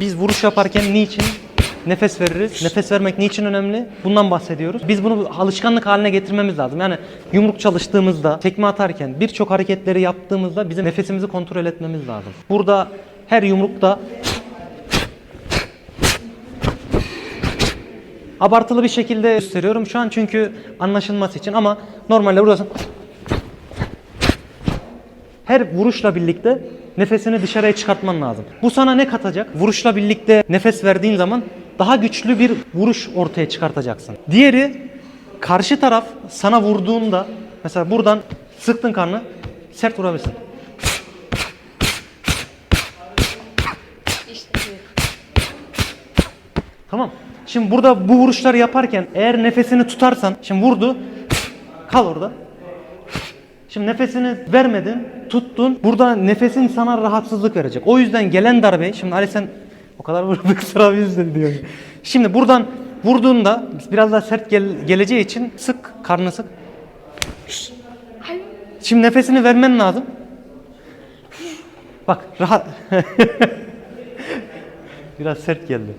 Biz vuruş yaparken niçin nefes veririz? Nefes vermek niçin önemli? Bundan bahsediyoruz. Biz bunu alışkanlık haline getirmemiz lazım. Yani yumruk çalıştığımızda, tekme atarken, birçok hareketleri yaptığımızda bizim nefesimizi kontrol etmemiz lazım. Burada her yumrukta abartılı bir şekilde gösteriyorum şu an çünkü anlaşılması için ama normalde burası her vuruşla birlikte nefesini dışarıya çıkartman lazım. Bu sana ne katacak? Vuruşla birlikte nefes verdiğin zaman daha güçlü bir vuruş ortaya çıkartacaksın. Diğeri karşı taraf sana vurduğunda mesela buradan sıktın karnı sert vurabilirsin. Tamam. Şimdi burada bu vuruşları yaparken eğer nefesini tutarsan, şimdi vurdu, kal orada. Şimdi nefesini vermedin, tuttun. Burada nefesin sana rahatsızlık verecek. O yüzden gelen darbe, şimdi Ali sen o kadar vurduk sıra bizde diyor. Şimdi buradan vurduğunda biraz daha sert gel- geleceği için sık, karnını sık. Şimdi nefesini vermen lazım. Bak rahat. biraz sert geldi.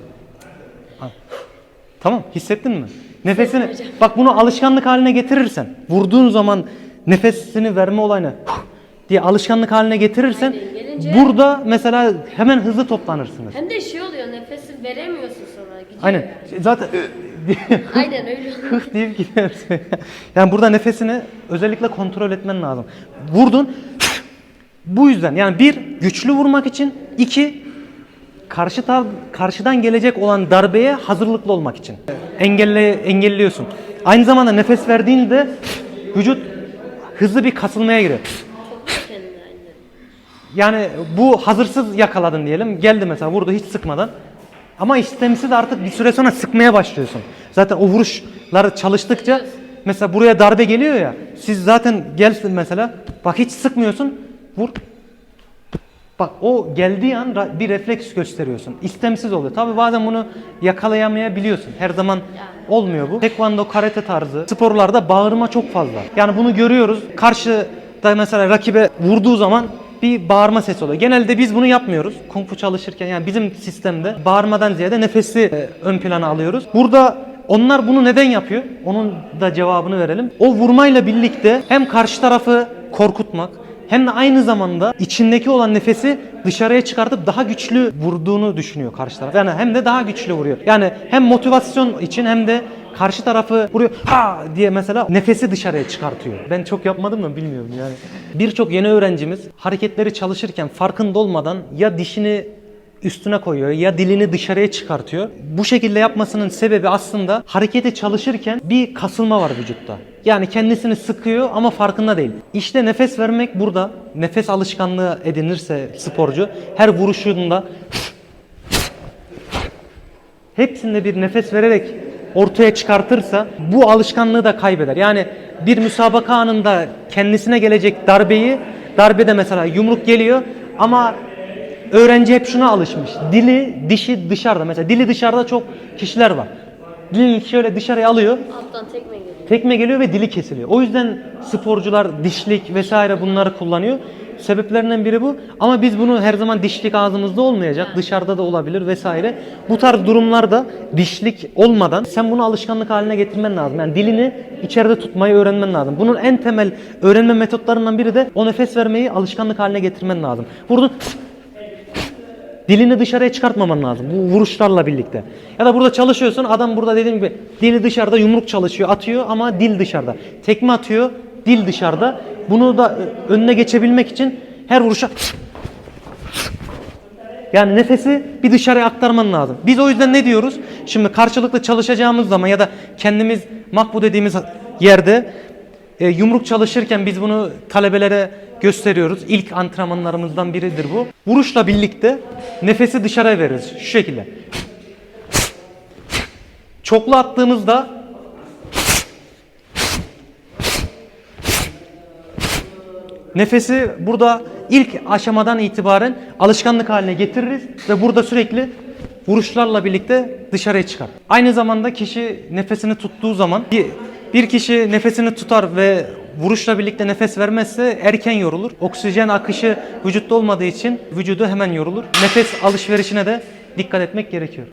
Tamam hissettin mi? Nefesini bak bunu alışkanlık haline getirirsen vurduğun zaman nefesini verme olayını diye alışkanlık haline getirirsen Aynen, gelince- burada mesela hemen hızlı toplanırsınız. Hem de şey oluyor nefesi veremiyorsun sonra. Gidiyor Aynen. yani. Zaten Aynen öyle oluyor. hıh deyip gidersin. yani burada nefesini özellikle kontrol etmen lazım. Vurdun. Bu yüzden yani bir güçlü vurmak için iki karşı tar- karşıdan gelecek olan darbeye hazırlıklı olmak için engelle engelliyorsun. Aynı zamanda nefes verdiğinde vücut hızlı bir kasılmaya giriyor. Yani bu hazırsız yakaladın diyelim. Geldi mesela vurdu hiç sıkmadan. Ama istemsiz artık bir süre sonra sıkmaya başlıyorsun. Zaten o vuruşları çalıştıkça mesela buraya darbe geliyor ya. Siz zaten gelsin mesela bak hiç sıkmıyorsun. Vur. Bak o geldiği an bir refleks gösteriyorsun. İstemsiz oluyor. Tabi bazen bunu yakalayamayabiliyorsun. Her zaman olmuyor bu. Tekvando, karate tarzı sporlarda bağırma çok fazla. Yani bunu görüyoruz. Karşıda mesela rakibe vurduğu zaman bir bağırma sesi oluyor. Genelde biz bunu yapmıyoruz. Kung fu çalışırken yani bizim sistemde bağırmadan ziyade nefesi e, ön plana alıyoruz. Burada onlar bunu neden yapıyor? Onun da cevabını verelim. O vurmayla birlikte hem karşı tarafı korkutmak hem de aynı zamanda içindeki olan nefesi dışarıya çıkartıp daha güçlü vurduğunu düşünüyor karşı taraf. Yani hem de daha güçlü vuruyor. Yani hem motivasyon için hem de karşı tarafı vuruyor ha diye mesela nefesi dışarıya çıkartıyor. Ben çok yapmadım da bilmiyorum yani. Birçok yeni öğrencimiz hareketleri çalışırken farkında olmadan ya dişini üstüne koyuyor ya dilini dışarıya çıkartıyor. Bu şekilde yapmasının sebebi aslında hareketi çalışırken bir kasılma var vücutta. Yani kendisini sıkıyor ama farkında değil. İşte nefes vermek burada. Nefes alışkanlığı edinirse sporcu her vuruşunda hepsinde bir nefes vererek ortaya çıkartırsa bu alışkanlığı da kaybeder. Yani bir müsabaka anında kendisine gelecek darbeyi darbede mesela yumruk geliyor ama öğrenci hep şuna alışmış. Dili, dişi dışarıda. Mesela dili dışarıda çok kişiler var. Dilini şöyle dışarıya alıyor. Alttan tekme geliyor. Tekme geliyor ve dili kesiliyor. O yüzden sporcular dişlik vesaire bunları kullanıyor. Sebeplerinden biri bu. Ama biz bunu her zaman dişlik ağzımızda olmayacak. Dışarıda da olabilir vesaire. Bu tarz durumlarda dişlik olmadan sen bunu alışkanlık haline getirmen lazım. Yani dilini içeride tutmayı öğrenmen lazım. Bunun en temel öğrenme metotlarından biri de o nefes vermeyi alışkanlık haline getirmen lazım. Vurdun Dilini dışarıya çıkartmaman lazım bu vuruşlarla birlikte. Ya da burada çalışıyorsun adam burada dediğim gibi dili dışarıda yumruk çalışıyor atıyor ama dil dışarıda. Tekme atıyor dil dışarıda. Bunu da ö- önüne geçebilmek için her vuruşa yani nefesi bir dışarıya aktarman lazım. Biz o yüzden ne diyoruz? Şimdi karşılıklı çalışacağımız zaman ya da kendimiz makbu dediğimiz yerde e, yumruk çalışırken biz bunu talebelere gösteriyoruz. İlk antrenmanlarımızdan biridir bu. Vuruşla birlikte nefesi dışarıya veririz. Şu şekilde. Çoklu attığımızda Nefesi burada ilk aşamadan itibaren alışkanlık haline getiririz ve burada sürekli vuruşlarla birlikte dışarıya çıkar. Aynı zamanda kişi nefesini tuttuğu zaman bir kişi nefesini tutar ve vuruşla birlikte nefes vermezse erken yorulur. Oksijen akışı vücutta olmadığı için vücudu hemen yorulur. Nefes alışverişine de dikkat etmek gerekiyor.